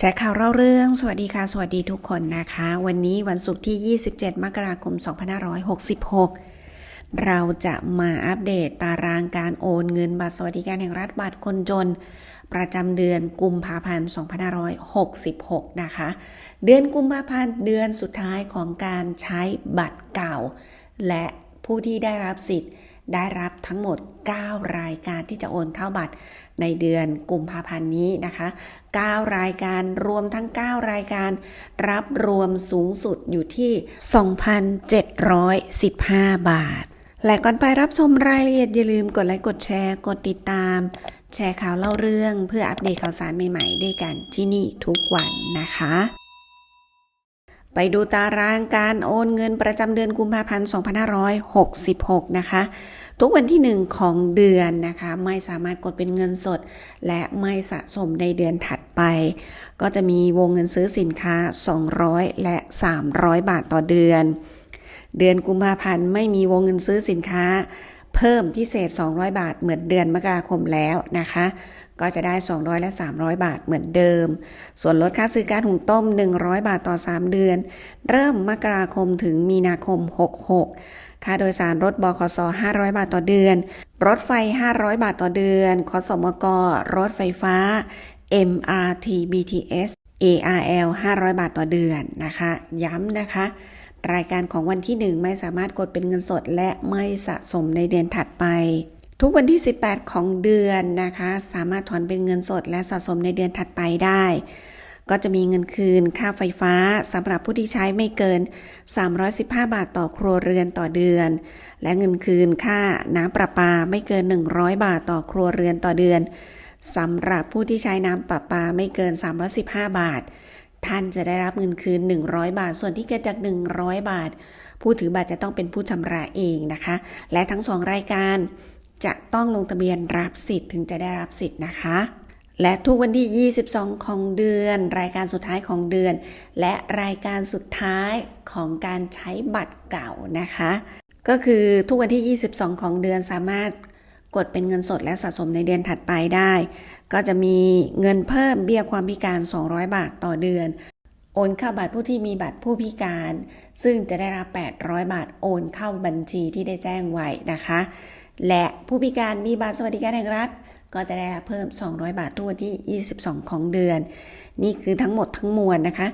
แชร์ข่าวเล่าเรื่องสวัสดีค่ะ สวัสดีทุกคนนะคะ วันนี้วันศุกร์ที่ 27 มกราคม 2566 เราจะมาอัปเดตตารางการโอนเงินบัตรสวัสดิการแห่งรัฐบัตรคนจน ประจำเดือนกุมภาพันธ์ 2566 นะคะ เดือนกุมภาพันธ์เดือนสุดท้ายของการใช้บัตรเก่า และผู้ที่ได้รับสิทธิ์ ได้รับทั้งหมด 9 รายการที่จะโอนเข้าบัตรในเดือนกุมภาพันธ์นี้นะคะ 9 รายการรวมทั้ง 9 รายการ รับรวมสูงสุดอยู่ที่ 2,715 บาท และก่อนไปรับชมรายละเอียดอย่าลืมกดไลค์กดแชร์กดติดตาม แชร์ข่าวเล่าเรื่องเพื่ออัปเดตข่าวสารใหม่ๆ ด้วยกันที่นี่ทุกวันนะคะไปดูตารางการโอนเงินประจำเดือนกุมภาพันธ์ 2566 นะคะ ทุกวันที่ 1 ของเดือนนะคะ ไม่สามารถกดเป็นเงินสด และไม่สะสมในเดือนถัดไป ก็จะมีวงเงินซื้อสินค้า 200 และ 300 บาทต่อเดือน เดือนกุมภาพันธ์ไม่มีวงเงินซื้อสินค้า เพิ่มพิเศษ 200 บาทเหมือนเดือนมกราคมแล้วนะคะ ก็จะได้ 200 และ 300 บาทเหมือนเดิม ส่วนลดค่าซื้อก๊าซหุงต้ม 100 บาทต่อ 3 เดือน เริ่มมกราคมถึงมีนาคม 66 ค่าโดยสารรถบขส500 บาทต่อเดือน รถไฟ 500 บาทต่อเดือนขสมกรถไฟฟ้า MRT BTS ARL 500 บาทต่อเดือนนะคะ ย้ำนะคะ รายการของวันที่ 1 ไม่สามารถกดเป็นเงินสดและไม่สะสมในเดือนถัดไป ทุกวันที่ 18 ของเดือนนะคะ สามารถถอนเป็นเงินสดและสะสมในเดือนถัดไปได้ ก็จะมีเงินคืนค่าไฟฟ้าสำหรับผู้ที่ใช้ไม่เกิน 315 บาทต่อครัวเรือนต่อเดือน และเงินคืนค่าน้ำประปาไม่เกิน 100 บาทต่อครัวเรือนต่อเดือนสำหรับผู้ที่ใช้น้ำประปาไม่เกิน 315 บาท ท่านจะได้รับเงินคืน 100 บาท ส่วนที่เกิดจาก 100 บาท ผู้ถือบัตรจะต้องเป็นผู้ชำระเองนะคะ และทั้งสองรายการ จะต้องลงทะเบียนรับสิทธิ์ถึงจะได้รับสิทธิ์นะคะ และทุกวันที่ 22 ของเดือน รายการสุดท้ายของเดือน และรายการสุดท้ายของการใช้บัตรเก่านะคะ ก็คือทุกวันที่ 22 ของเดือนสามารถกดเป็นเงินสดและสะสมในเดือนถัดไปได้ ก็จะมีเงินเพิ่มเบี้ยความพิการ 200 บาทต่อเดือน โอนเข้าบัตรผู้ที่มีบัตรผู้พิการ ซึ่งจะได้รับ 800 บาทโอนเข้าบัญชีที่ได้แจ้งไว้นะคะ และผู้พิการมีบัตรสวัสดิการแห่งรัฐ ก็จะได้รับเพิ่ม 200 บาททุกวันที่ 22 ของเดือน นี่คือทั้งหมดทั้งมวลนะคะ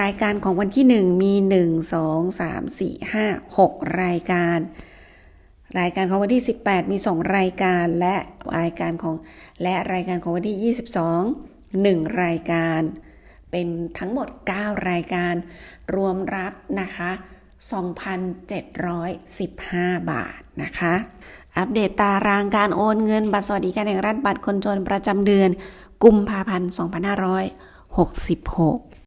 รายการของวันที่ 1 มี 1 2 3 4 5 6 รายการ รายการของวันที่ 18 มี 2 รายการและรายการของและรายการของวันที่ 22 1 รายการ เป็นทั้งหมด 9 รายการ รวมรับนะคะ 2,715 บาทนะคะ อัปเดตตารางการโอนเงินบัตรสวัสดิการแห่งรัฐบัตรคนจนประจำเดือน กุมภาพันธ์ 2566